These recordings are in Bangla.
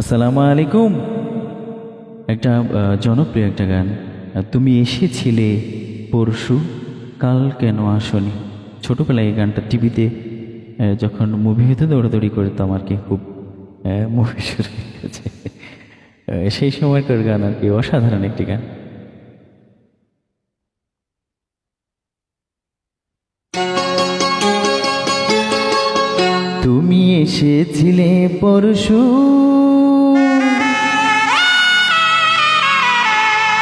আসসালামু আলাইকুম। একটা জনপ্রিয় একটা গান। তুমি এসেছিলে পরশু, কাল কেন আসনি? ছোটোবেলায় এই গানটা টিভিতে যখন মুভি হতে দৌড়াদৌড়ি করতাম আর কি, খুব মুভি শুরু হয়ে গেছে। সেই সময়কার গান আর কি, অসাধারণ একটি গান। তুমি এসেছিলে পরশু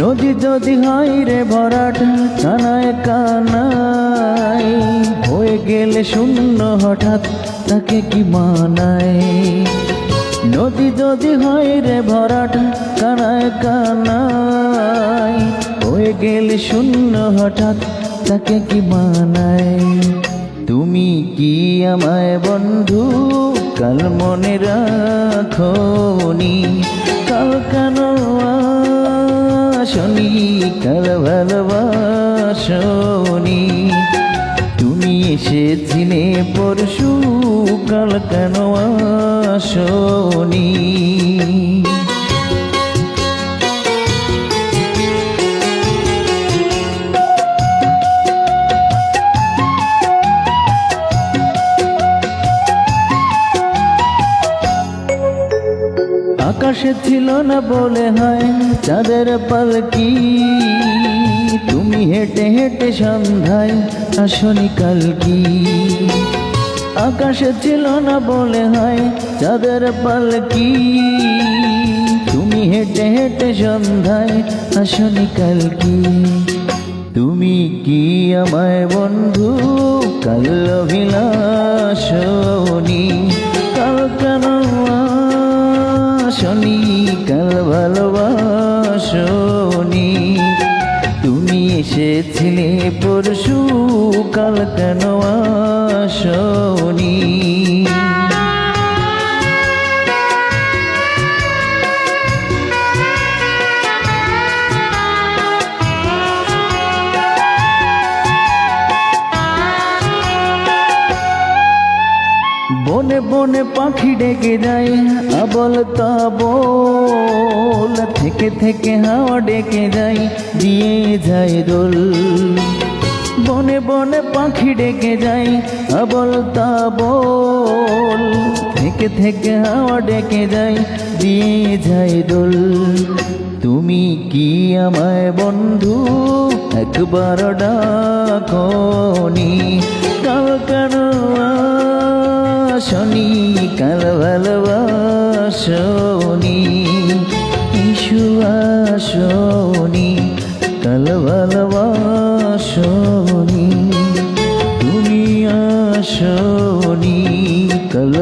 নদী যদি হয় রে ভরাট কানায় কানায় হয়ে গেলে শূন্য হঠাৎ তাকে কি মানায়? নদী যদি হয় রে ভরাট কানায় কানায় হয়ে গেলে শূন্য হঠাৎ তাকে কি মানায়? তুমি কি আমায় বন্ধু? কাল মনে রাখনি। কাল কেন আসনি কাল ভালোবাসনি? তুমি এসেছিলে পরশু কাল কেন আসনি? আকাশে ছিল না বলে হয় চাঁদের পালকি। তুমি হেঁটে হেঁটে সন্ধ্যায় আসনি কালকি। আকাশে ছিল না বলে হয় চাঁদের পালকি। তুমি হেঁটে হেঁটে সন্ধ্যায় আসনি কালকি। তুমি কি আমায় বন্ধু? কাল অভিলাষনি ভালোবাসনি তুমি এসেছিলে পরশু কাল কেন আসনি? বনে বনে পাখি ডেকে যায়, আবল তাবল। থেকে থেকে হাওয়া ডেকে যায়, দিয়ে যায় দোল। বনে বনে পাখি ডেকে যায়, আবল তাবল। থেকে থেকে হাওয়া ডেকে যায়, দিয়ে যায় দোল। তুমি কি আমায় বন্ধু? একবার ডাকনি। কাল কেন ভালোবাসনি কাল ভালোবাসনি ইসু আসনি কাল ভালোবাসনি তুমি আসনি কাল